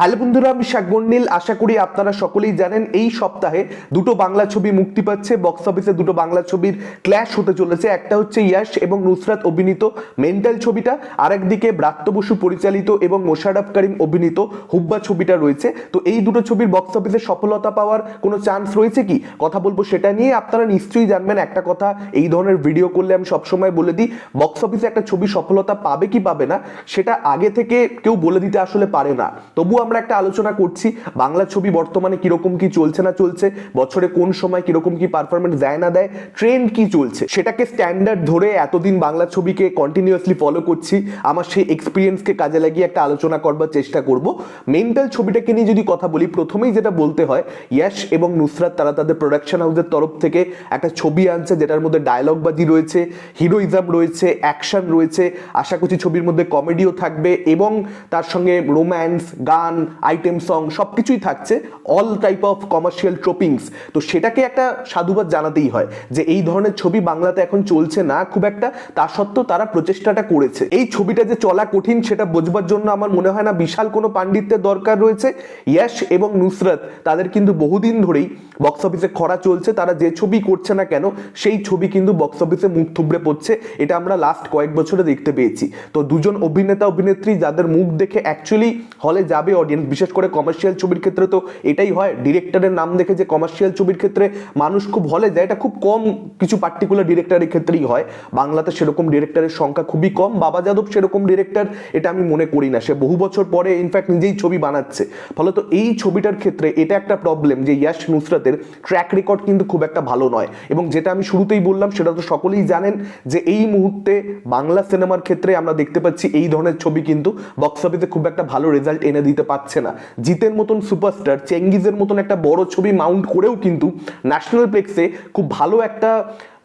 Hello বন্ধুরা, আমি শাকবন্ডিল আশা করি আপনারা সকলেই জানেন, এই সপ্তাহে দুটো বাংলা ছবি মুক্তি পাচ্ছে। বক্স অফিসে দুটো বাংলা ছবির ক্ল্যাশ হতে চলেছে। একটা হচ্ছে ইয়াশ এবং নুসরাত অভিনীত মেন্টাল ছবিটা। আর একদিকে ব্রাত্য বসু পরিচালিত এবং মোশারফ করিম অভিনীত হুব্বা ছবিটা রয়েছে। তো এই দুটো ছবির বক্স অফিসে সফলতা পাওয়ার কোনো চান্স রয়েছে কি? কথা বলব সেটা নিয়ে। আপনারা নিশ্চয়ই জানবেন, একটা কথা, এই ধরনের ভিডিও করলে আমি সবসময় বলে দিই বক্স অফিসে একটা ছবি সফলতা পাবে কি পাবে না, সেটা আগে থেকে কেউ বলে দিতে আসলে পারে না। তবুও আমরা একটা আলোচনা করছি, বাংলা ছবি বর্তমানে কীরকম কি চলছে না চলছে, বছরে কোন সময় কীরকম কি পারফরমেন্স দেয় না দেয় ট্রেন্ড কি চলছে, সেটাকে স্ট্যান্ডার্ড ধরে এতদিন বাংলা ছবিকে কন্টিনিউয়াসলি ফলো করছি, আমার সেই এক্সপিরিয়েন্সকে কাজে লাগিয়ে একটা আলোচনা করবার চেষ্টা করব। মেন্টাল ছবিটাকে নিয়ে যদি কথা বলি, প্রথমেই যেটা বলতে হয় ইয়াশ এবং নুসরাত, তারা তাদের প্রোডাকশন হাউসের তরফ থেকে একটা ছবি আনছে, যেটার মধ্যে ডায়লগবাজি রয়েছে হিরোইজম রয়েছে অ্যাকশন রয়েছে, আশা করছি ছবির মধ্যে কমেডিও থাকবে এবং তার সঙ্গে রোম্যান্স গান আইটেম সং সব কিছুই থাকছে all type of commercial trappings তো সেটাকে একটা সাধুবাদ জানাতেই হয় যে এই ধরনের ছবি বাংলাতে এখন চলছে না, খুব একটা। তা সত্ত্বেও তারা প্রচেষ্টাটা করেছে। এই ছবিটা যে চলা কঠিন, সেটা বোঝবার জন্য আমার মনে হয় না বিশাল কোনো পাণ্ডিত্যের দরকার রয়েছে। ইয়াশ এবং নুসরত, তাদের কিন্তু বহুদিন ধরেই বক্স অফিসে খরা চলছে, তারা যে ছবি করছে না কেন, সেই ছবি কিন্তু বক্স অফিসে মুখ থুবড়ে পড়ছে। এটা আমরা লাস্ট কয়েক বছরে দেখতে পেয়েছি। তো দুজন অভিনেতা, অভিনেত্রী, যাদের মুখ দেখে অ্যাকচুয়ালি হলে যাবে অডিয়েন্স বিশেষ করে কমার্শিয়াল ছবির ক্ষেত্রে তো এটাই হয়। ডিরেক্টরের নাম দেখে যে কমার্শিয়াল ছবির ক্ষেত্রে মানুষ খুব হলে যায়, এটা খুব কম কিছু পার্টিকুলার ডিরেক্টরের ক্ষেত্রেই হয়। বাংলাতে সেরকম ডিরেক্টরের সংখ্যা খুবই কম। বাবা যাদব সেরকম ডিরেক্টর এটা আমি মনে করি না। সে বহু বছর পরে ইনফ্যাক্ট নিজেই ছবি বানাচ্ছে। ফলত এই ছবিটার ক্ষেত্রে এটা একটা প্রবলেম যে ইয়াশ নুসরাতের ট্র্যাক রেকর্ড কিন্তু খুব একটা ভালো নয়। এবং যেটা আমি শুরুতেই বললাম, সেটা তো সকলেই জানেন যে এই মুহূর্তে বাংলা সিনেমার ক্ষেত্রে আমরা দেখতে পাচ্ছি এই ধরনের ছবি কিন্তু বক্স অফিসে খুব একটা ভালো রেজাল্ট এনে দিতে পারছে না। জিতের মতন সুপারস্টার চেঙ্গিজের মতন একটা বড় ছবি মাউন্ট করেও কিন্তু ন্যাশনাল প্লেক্সে খুব ভালো একটা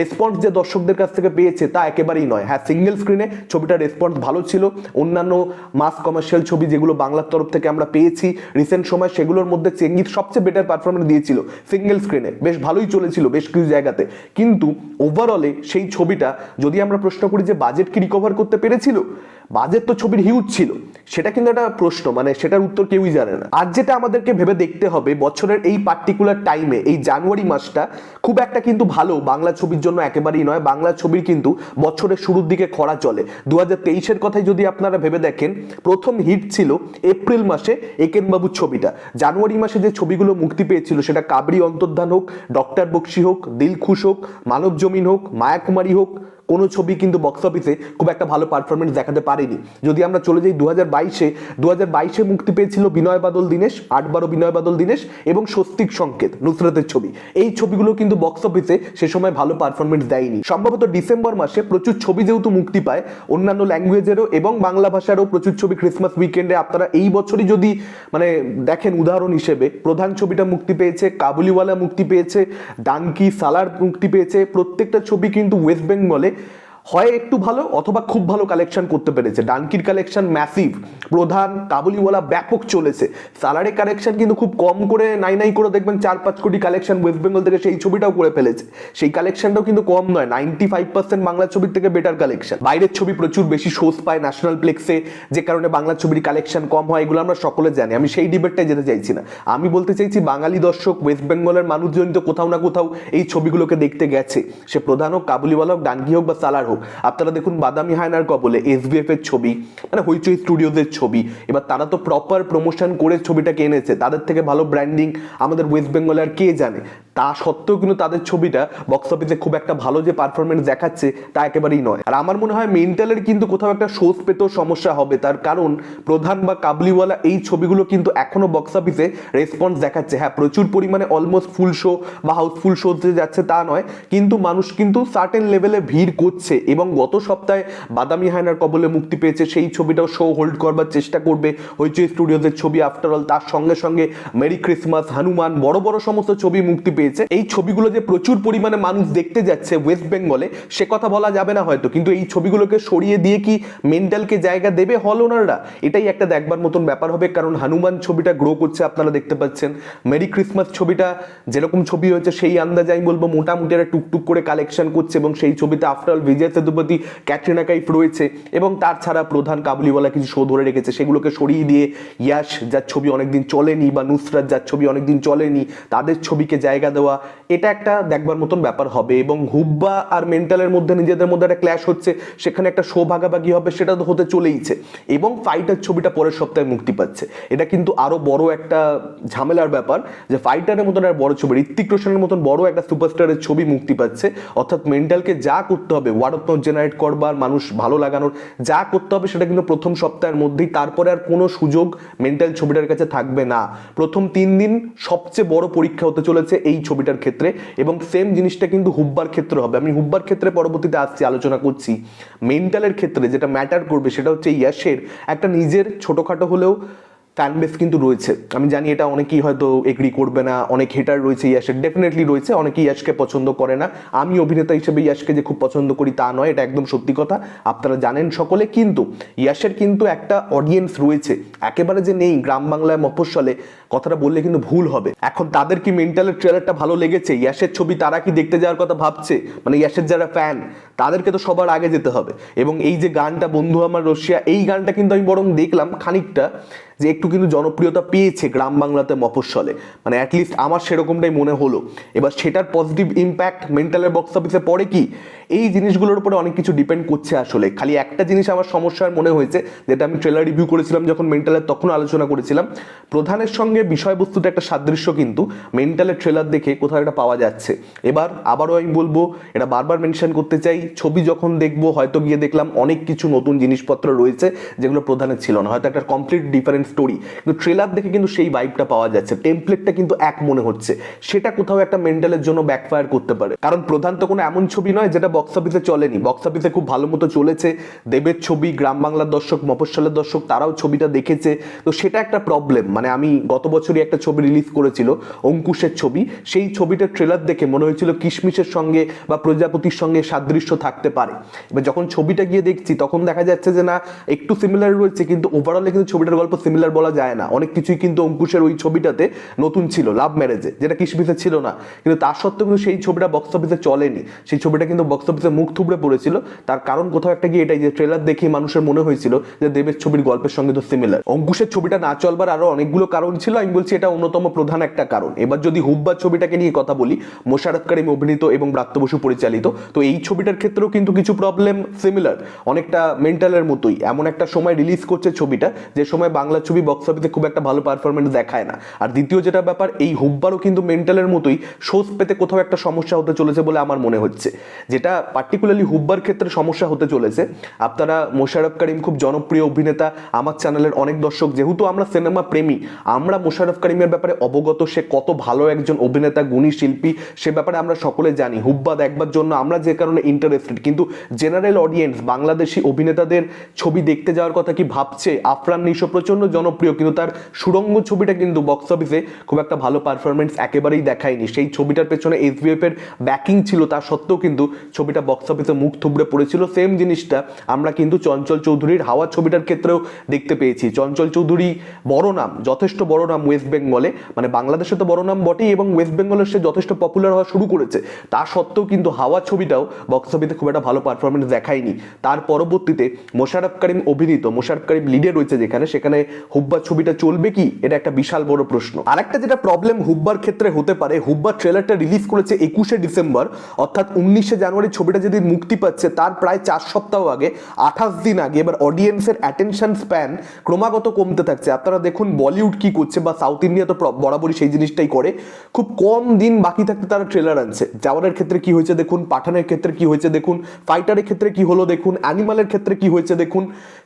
রেসপন্স যে দর্শকদের কাছ থেকে পেয়েছে তা একেবারেই নয়। হ্যাঁ সিঙ্গেল স্ক্রিনে ছবিটার রেসপন্স ভালো ছিল। অন্যান্য মাস কমার্শিয়াল ছবি যেগুলো বাংলার তরফ থেকে আমরা পেয়েছি রিসেন্ট সময়, সেগুলোর মধ্যে চেঙ্গিত সবচেয়ে বেটার পারফরমেন্স দিয়েছিল সিঙ্গেল স্ক্রিনে বেশ ভালোই চলেছিল বেশ কিছু জায়গাতে। কিন্তু ওভারঅলে সেই ছবিটা যদি আমরা প্রশ্ন করি যে বাজেট কি রিকভার করতে পেরেছিল? বাজেট তো ছবির হিউজ ছিল। সেটা কিন্তু একটা প্রশ্ন মানে সেটার উত্তর কেউই জানে না। আর যেটা আমাদেরকে ভেবে দেখতে হবে, বছরের এই পার্টিকুলার টাইমে এই জানুয়ারি মাসটা খুব একটা কিন্তু ভালো বাংলা ছবির জন্য একেবারেই নয়, বাংলা ছবির কিন্তু বছরের শুরুর দিকে খরা চলে। দু হাজার তেইশের কথাই যদি আপনারা ভেবে দেখেন, প্রথম হিট ছিল এপ্রিল মাসে একেনবাবুর ছবিটা। জানুয়ারি মাসে যে ছবিগুলো মুক্তি পেয়েছিল সেটা কাবরি অন্তর্ধান হোক, ডক্টর বক্সি হোক, দিলখুশ হোক মানব জমিন হোক, মায়াকুমারী হোক কোনো ছবি কিন্তু বক্স অফিসে খুব একটা ভালো পারফরমেন্স দেখাতে পারেনি। যদি আমরা চলে যাই দু হাজার বাইশে দু হাজার বাইশে মুক্তি পেয়েছিল বিনয় বাদল দীনেশ আট বারো বিনয় বাদল দীনেশ এবং স্বস্তিক সংকেত, নুসরতের ছবি। এই ছবিগুলো কিন্তু বক্স অফিসে সে সময় ভালো পারফরমেন্স দেয়নি। সম্ভবত ডিসেম্বর মাসে প্রচুর ছবি যেহেতু মুক্তি পায়, অন্যান্য ল্যাঙ্গুয়েজেরও এবং বাংলা ভাষারও প্রচুর ছবি ক্রিসমাস উইকেন্ডে আপনারা এই বছরই যদি মানে দেখেন উদাহরণ হিসেবে, প্রধান ছবিটা মুক্তি পেয়েছে, কাবুলিওয়ালা মুক্তি পেয়েছে ডানকি সালার মুক্তি পেয়েছে, প্রত্যেকটা ছবি কিন্তু ওয়েস্ট বেঙ্গলে হয় একটু ভালো অথবা খুব ভালো কালেকশন করতে পেরেছে। ডানকির কালেকশন ম্যাসিভ প্রধান কাবুলিওয়ালা ব্যাপক চলেছে। সালারের কালেকশন কিন্তু খুব কম করে, নাই নাই করে দেখবেন চার পাঁচ কোটি কালেকশন ওয়েস্ট বেঙ্গল থেকে সেই ছবিটাও করে ফেলেছে। সেই কালেকশনটাও কিন্তু কম নয় নাইনটি ফাইভ পার্সেন্ট বাংলা ছবির থেকে বেটার কালেকশন বাইরের ছবি প্রচুর বেশি শোজ পায় ন্যাশনাল প্লেক্সে যে কারণে বাংলা ছবির কালেকশন কম হয়, এগুলো আমরা সকলে জানি। আমি সেই ডিবেটটাই যেতে চাইছি না। আমি বলতে চাইছি বাঙালি দর্শক ওয়েস্ট বেঙ্গলের মানুষজন তো কোথাও না কোথাও এই ছবিগুলোকে দেখতে গেছে। সে প্রধান হোক কাবুলিওয়ালা হোক ডানকি হোক বা সালার হোক। আপনারা দেখুন বাদামি হায়নার কবলে এসবিএফ এর ছবি মানে হইচই স্টুডিওদের ছবি। এবার তারা তো প্রপার প্রমোশন করে ছবিটাকে এনেছে। তাদের থেকে ভালো ব্র্যান্ডিং আমাদের ওয়েস্ট বেঙ্গলে আর কে জানে? তা সত্ত্বেও কিন্তু তাদের ছবিটা বক্স অফিসে খুব একটা ভালো যে পারফরমেন্স দেখাচ্ছে, তা একেবারেই নয়। আর আমার মনে হয় মেন্টালের কিন্তু কোথাও একটা শোজ পেতেও সমস্যা হবে। তার কারণ প্রধান বা কাবলিওয়ালা এই ছবিগুলো কিন্তু এখনও বক্স অফিসে রেসপন্স দেখাচ্ছে। হ্যাঁ প্রচুর পরিমাণে অলমোস্ট ফুল শো বা হাউসফুল শোতে যাচ্ছে তা নয়, কিন্তু মানুষ কিন্তু সার্টেন লেভেলে ভিড় করছে। এবং গত সপ্তাহে বাদামি হায়নার কবলে মুক্তি পেয়েছে, সেই ছবিটাও শো হোল্ড করবার চেষ্টা করবে হইচই স্টুডিওদের ছবি আফটার অল তার সঙ্গে সঙ্গে মেরি ক্রিসমাস হনুমান বড় বড় সমস্ত ছবি মুক্তি পেয়েছে। এই ছবিগুলো যে প্রচুর পরিমাণে মানুষ দেখতে যাচ্ছে ওয়েস্ট বেঙ্গলে সে কথা বলা যাবে না হয়তো। কিন্তু এই ছবিগুলোকে সরিয়ে দিয়ে কি মেন্টালকে জায়গা দেবে হল ওনাররা এটাই একটা দেখবার মতন ব্যাপার হবে, কারণ হনুমান ছবিটা গ্রো করছে, আপনারা দেখতে পাচ্ছেন। মেরি ক্রিসমাস ছবিটা যেরকম ছবি হয়েছে, সেই আন্দাজে আমি বলব মোটামুটি একটা টুকটুক করে কালেকশন করছে এবং সেই ছবিতে আফটার অল বিজয় সেতুপতি ক্যাটরিনা কাইফ রয়েছে এবং তার ছাড়া প্রধান কাবুলিওয়ালা কিছু শো ধরে রেখেছে। সেগুলোকে সরিয়ে দিয়ে ইয়াশ যার ছবি অনেকদিন চলেনি বা নুসরাত যার ছবি অনেকদিন চলেনি, তাদের ছবিকে জায়গা দেওয়া, এটা একটা দেখবার মতন ব্যাপার হবে এবং হুব্বা আর মেন্টালের মধ্যে নিজেদের মধ্যে একটা ক্ল্যাশ হচ্ছে, সেখানে একটা শো ভাগাভাগি হবে, সেটা তো হতে চলেইছে এবং ফাইটার ছবিটা পরের সপ্তাহে মুক্তি পাচ্ছে। এটা কিন্তু আরও বড় একটা ঝামেলার ব্যাপার যে ফাইটারের মতন একটা বড় ছবি ঋত্বিক রোশনের মতন বড় একটা সুপারস্টারের ছবি মুক্তি পাচ্ছে, অর্থাৎ মেন্টালকে যা করতে হবে ওয়ার্ড অফ জেনারেট করবার, মানুষ ভালো লাগানোর, যা করতে হবে সেটা কিন্তু প্রথম সপ্তাহের মধ্যেই, তারপরে আর কোনো সুযোগ মেন্টাল ছবিটার কাছে থাকবে না। প্রথম তিন দিন সবচেয়ে বড় পরীক্ষা হতে চলেছে এই ছবিটার ক্ষেত্রে এবং সেম জিনিসটা কিন্তু হুব্বার ক্ষেত্রে হবে। আমি হুব্বার ক্ষেত্রে পরবর্তীতে আসছি, আলোচনা করছি। মেন্টালের ক্ষেত্রে যেটা ম্যাটার করবে সেটা হচ্ছে ইয়াসের একটা নিজের ছোটোখাটো হলেও ফ্যান বেস কিন্তু রয়েছে। আমি জানি এটা অনেকেই হয়তো এগ্রি করবে না, অনেক হেটার রয়েছে ইয়াসের ডেফিনেটলি রয়েছে অনেকেই ইয়াসকে পছন্দ করে না। আমি অভিনেতা হিসেবে ইয়াসকে যে খুব পছন্দ করি তা নয়, এটা একদম সত্যি কথা, আপনারা জানেন সকলে। কিন্তু ইয়াসের কিন্তু একটা অডিয়েন্স রয়েছে, একেবারে যে নেই, গ্রাম বাংলায় মফস্বলে, কথাটা বললে কিন্তু ভুল হবে। এখন তাদের কি মেন্টালের ট্রেলারটা ভালো লেগেছে? ইয়াসের ছবি তারা কি দেখতে যাওয়ার কথা ভাবছে? মানে ইয়াসের যারা ফ্যান তাদেরকে তো সবার আগে যেতে হবে। এবং এই যে গানটা, বন্ধু আমার রশিয়া এই গানটা কিন্তু আমি বরং দেখলাম খানিকটা। যে একটু কিন্তু জনপ্রিয়তা পেয়েছে গ্রাম বাংলাতে মফস্বলে। মানে অ্যাটলিস্ট আমার সেরকমটাই মনে হলো। এবার সেটার পজিটিভ ইম্প্যাক্ট মেন্টালের বক্স অফিসে পড়ে কি? এই জিনিসগুলোর উপরে অনেক কিছু ডিপেন্ড করছে আসলে। খালি একটা জিনিস আমার সমস্যার মনে হয়েছে, যেটা আমি ট্রেলার রিভিউ করেছিলাম যখন মেন্টালের তখন আলোচনা করেছিলাম। প্রধানের সঙ্গে বিষয়বস্তুটা একটা সাদৃশ্য কিন্তু মেন্টালের ট্রেলার দেখে কোথাও একটা পাওয়া যাচ্ছে। এবার আবারও আমি বলব, এটা বারবার মেনশন করতে চাই, ছবি যখন দেখব হয়তো গিয়ে দেখলাম অনেক কিছু নতুন জিনিসপত্র রয়েছে যেগুলো প্রধানের ছিল না। হয়তো একটা কমপ্লিট ডিফারেন্ট স্টোরি কিন্তু ট্রেলার দেখে কিন্তু সেই ভাইবটা পাওয়া যাচ্ছে। টেমপ্লেটটা কিন্তু এক মনে হচ্ছে। সেটা কোথাও একটা মেন্টালের জন্য ব্যাকফায়ার করতে পারে। কারণ প্রধান তো কোনো এমন ছবি নয় যেটা বক্স অফিসে চলেনি। বক্স অফিসে খুব ভালো মতো চলেছে। দেবের ছবি, গ্রাম বাংলার দর্শক, মফস্বলের দর্শক, তারাও ছবিটা দেখেছে। তো সেটা একটা প্রবলেম মানে আমি গত বছরই একটা ছবি রিলিজ করেছিল, অঙ্কুশের ছবি। সেই ছবিটার ট্রেলার দেখে মনে হয়েছিল কিশমিশের সঙ্গে বা প্রজাপতির সঙ্গে সাদৃশ্য থাকতে পারে। এবার যখন ছবিটা গিয়ে দেখছি, তখন দেখা যাচ্ছে যে না, একটু সিমিলার রয়েছে, কিন্তু ওভারঅলে কিন্তু ছবিটার গল্প সিমিলার বলা যায় না। অনেক কিছুই কিন্তু অঙ্কুশের ওই ছবিটাতে নতুন ছিল লাভ ম্যারেজে যেটা কিশমিশে ছিল না। কিন্তু তার সত্ত্বেও কিন্তু সেই ছবিটা বক্স অফিসে চলেনি। সেই ছবিটা কিন্তু বক্স অফিসে মুখ থুবড়ে পড়েছিল। তার কারণ কোথাও একটা গিয়ে এটাই যে ট্রেলার দেখে মানুষের মনে হয়েছিল যে দেবের ছবির গল্পের সঙ্গে তো সিমিলার অঙ্কুশের ছবিটা না চলবার আরও অনেকগুলো কারণ ছিল। আমি বলছি এটা অন্যতম প্রধান একটা কারণ। এবার যদি হুব্বা ছবিটাকে নিয়ে কথা বলি মোশারফ করিম অভিনীত এবং ব্রাত্য বসু পরিচালিত, তো এই ছবিটার ক্ষেত্রেও কিন্তু কিছু প্রবলেম সিমিলার অনেকটা মেন্টালের মতোই। এমন একটা সময় রিলিজ করছে ছবিটা, যে সময় বাংলা ছবি বক্স অফিসে খুব একটা ভালো পারফরমেন্স দেখায় না। আর দ্বিতীয় যেটা ব্যাপার, এই হুব্বারও কিন্তু মেন্টালের মতোই শোজ পেতে কোথাও একটা সমস্যা হতে চলেছে বলে আমার মনে হচ্ছে। যেটা পার্টিকুলারলি হুব্বার ক্ষেত্রে সমস্যা হতে চলেছে। আপনারা মোশারফ করিম খুব জনপ্রিয় অভিনেতা, আমার চ্যানেলের অনেক দর্শক, যেহেতু আমরা সিনেমা প্রেমী, আমরা মোশারফ করিমের ব্যাপারে অবগত, সে কত ভালো একজন অভিনেতা, গুণী শিল্পী, সে ব্যাপারে আমরা সকলে জানি। হুব্বা দেখবার জন্য আমরা যে কারণে ইন্টারেস্টেড কিন্তু জেনারেল অডিয়েন্স বাংলাদেশি অভিনেতাদের ছবি দেখতে যাওয়ার কথা কি ভাবছে? আফরান নিশো প্রচণ্ড জনপ্রিয়, কিন্তু তার সুরঙ্গ ছবিটা কিন্তু বক্স অফিসে খুব একটা ভালো পারফরমেন্স একেবারেই দেখায়নি। সেই ছবিটার পেছনে এসবিএফ এর ব্যাকিং ছিল, তা সত্ত্বেও কিন্তু ছবিটা বক্স অফিসে মুখ থুবড়ে পড়েছিল। সেম জিনিসটা আমরা কিন্তু চঞ্চল চৌধুরীর হাওয়া ছবিটার ক্ষেত্রেও দেখতে পেয়েছি। চঞ্চল চৌধুরী বড় নাম, যথেষ্ট বড় নাম ওয়েস্ট বেঙ্গলে মানে বাংলাদেশে তো বড় নাম বটেই এবং ওয়েস্ট বেঙ্গলের সে যথেষ্ট পপুলার হওয়া শুরু করেছে। তা সত্ত্বেও কিন্তু হাওয়া ছবিটাও বক্স অফিসে খুব একটা ভালো পারফরমেন্স দেখায়নি। তার পরবর্তীতে মোশারফ করিম অভিনীত মোশারফ করিম লিডে রয়েছে যেখানে। সেখানে হুব্বার ছবিটা চলবে কি? এটা একটা বিশাল বড় প্রশ্ন। আরেকটা যেটা প্রবলেম হুব্বার ক্ষেত্রে হতে পারে, হুব্বার ট্রেলারটা রিলিজ করেছে একুশে ডিসেম্বর, অর্থাৎ উনিশে জানুয়ারি ছবিটা যদি মুক্তি পাচ্ছে, তার প্রায় চার সপ্তাহ আগে, আঠাশ দিন আগে, এবার অডিয়েন্সের অ্যাটেনশন স্প্যান ক্রমাগত কমতে থাকছে। আপনারা দেখুন বলিউড কি করছে বা সাউথ ইন্ডিয়া তো বরাবরই সেই জিনিসটাই করে। খুব কম দিন বাকি থাকতে তারা ট্রেলার আনছে। জাওয়ানের ক্ষেত্রে কি হয়েছে দেখুন, পাঠানের ক্ষেত্রে কি হয়েছে দেখুন ফাইটারের ক্ষেত্রে কি হলো দেখুন অ্যানিমালের ক্ষেত্রে কি হয়েছে দেখুন,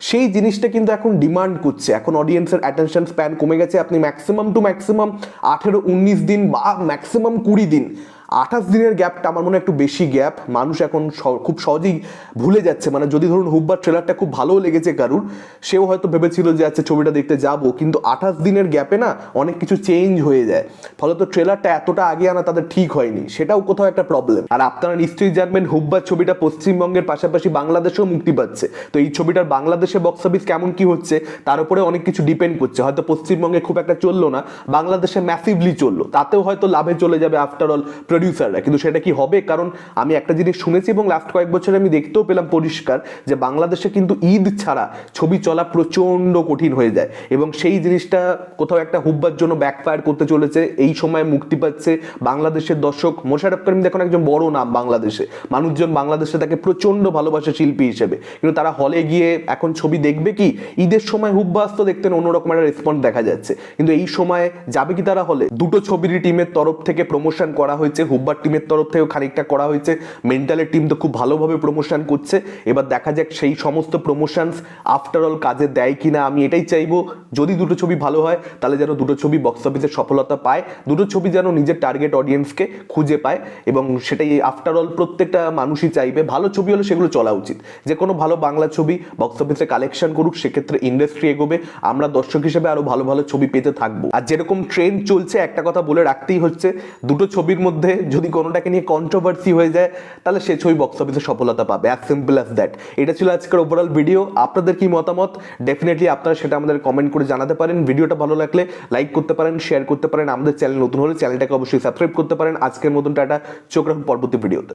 সেই জিনিসটা কিন্তু এখন ডিমান্ড করছে। এখন অডিয়েন্সের অ্যাটেনশন স্প্যান কমে গেছে। আপনি ম্যাক্সিমাম টু ম্যাক্সিমাম আঠেরো, উনিশ দিন বা ম্যাক্সিমাম কুড়ি দিন। আঠাশ দিনের গ্যাপটা আমার মনে হয় একটু বেশি গ্যাপ। মানুষ এখন খুব সহজেই ভুলে যাচ্ছে। মানে যদি ধরুন হুব্বার ট্রেলারটা খুব ভালোও লেগেছে কারুর, সেও হয়তো ভেবেছিল যে আচ্ছা ছবিটা দেখতে যাব। কিন্তু আঠাশ দিনের গ্যাপে না অনেক কিছু চেঞ্জ হয়ে যায়। ফলত ট্রেলারটা এতটা আগে আনা তাদের ঠিক হয়নি। সেটাও কোথাও একটা প্রবলেম আর আপনারা নিশ্চয়ই জানবেন, হুব্বার ছবিটা পশ্চিমবঙ্গের পাশাপাশি বাংলাদেশেও মুক্তি পাচ্ছে। তো এই ছবিটার বাংলাদেশে বক্স অফিস কেমন কি হচ্ছে, তার উপরে অনেক কিছু ডিপেন্ড করছে। হয়তো পশ্চিমবঙ্গে খুব একটা চলল না, বাংলাদেশে ম্যাসিভলি চলল। তাতেও হয়তো লাভে চলে যাবে আফটার অল প্রডিউসাররা কিন্তু সেটা কি হবে? কারণ আমি একটা জিনিস শুনেছি এবং লাস্ট কয়েক বছরে আমি দেখতেও পেলাম পরিষ্কার যে বাংলাদেশে কিন্তু ঈদ ছাড়া ছবি চলা প্রচণ্ড কঠিন হয়ে যায় এবং সেই জিনিসটা কোথাও একটা হুব্বার জন্য ব্যাকফায়ার করতে চলেছে। এই সময় মুক্তি পাচ্ছে বাংলাদেশের দর্শক। মোশারফ করিম দেখুন একজন বড় নাম বাংলাদেশে। মানুষজন বাংলাদেশে তাকে প্রচণ্ড ভালোবাসে শিল্পী হিসেবে। কিন্তু তারা হলে গিয়ে এখন ছবি দেখবে কি? ঈদের সময় হুব্বাস তো দেখতেন অন্যরকম একটা রেসপন্স দেখা যাচ্ছে। কিন্তু এই সময় যাবে কি তারা হলে দুটো ছবির টিমের তরফ থেকে প্রমোশন করা হয়েছে। হুব্বার টিমের তরফ থেকেও খানিকটা করা হয়েছে। মেন্টালের টিম তো খুব ভালোভাবে প্রমোশন করছে। এবার দেখা যাক সেই সমস্ত প্রমোশনস আফটার অল কাজে দেয় কিনা। আমি এটাই চাইব, যদি দুটো ছবি ভালো হয়, তাহলে যেন দুটো ছবি বক্স অফিসে সফলতা পায়। দুটো ছবি যেন নিজের টার্গেট অডিয়েন্সকে খুঁজে পায় এবং সেটাই আফটার অল প্রত্যেকটা মানুষই চাইবে। ভালো ছবি হলে সেগুলো চলা উচিত। যে কোনো ভালো বাংলা ছবি বক্স অফিসে কালেকশন করুক, সেক্ষেত্রে ইন্ডাস্ট্রি এগোবে। আমরা দর্শক হিসেবে আরও ভালো ভালো ছবি পেতে থাকব। আর যেরকম ট্রেন্ড চলছে, একটা কথা বলে রাখতেই হচ্ছে, দুটো ছবির মধ্যে যদি কোনোটাকে নিয়ে কন্ট্রোভার্সি হয়ে যায়, তাহলে সে ছবি বক্স অফিসে সফলতা পাবে। অ্যাজ সিম্পল অ্যাজ দ্যাট এটা ছিল আজকের ওভারঅল ভিডিও আপনাদের কি মতামত? ডেফিনেটলি আপনারা সেটা আমাদের কমেন্ট করে জানাতে পারেন। ভিডিওটা ভালো লাগলে লাইক করতে পারেন শেয়ার করতে পারেন। আমাদের চ্যানেল নতুন হলে চ্যানেলটাকে অবশ্যই সাবস্ক্রাইব করতে পারেন। আজকের মতন টাটা। চোখ রাখুন পরবর্তী ভিডিওতে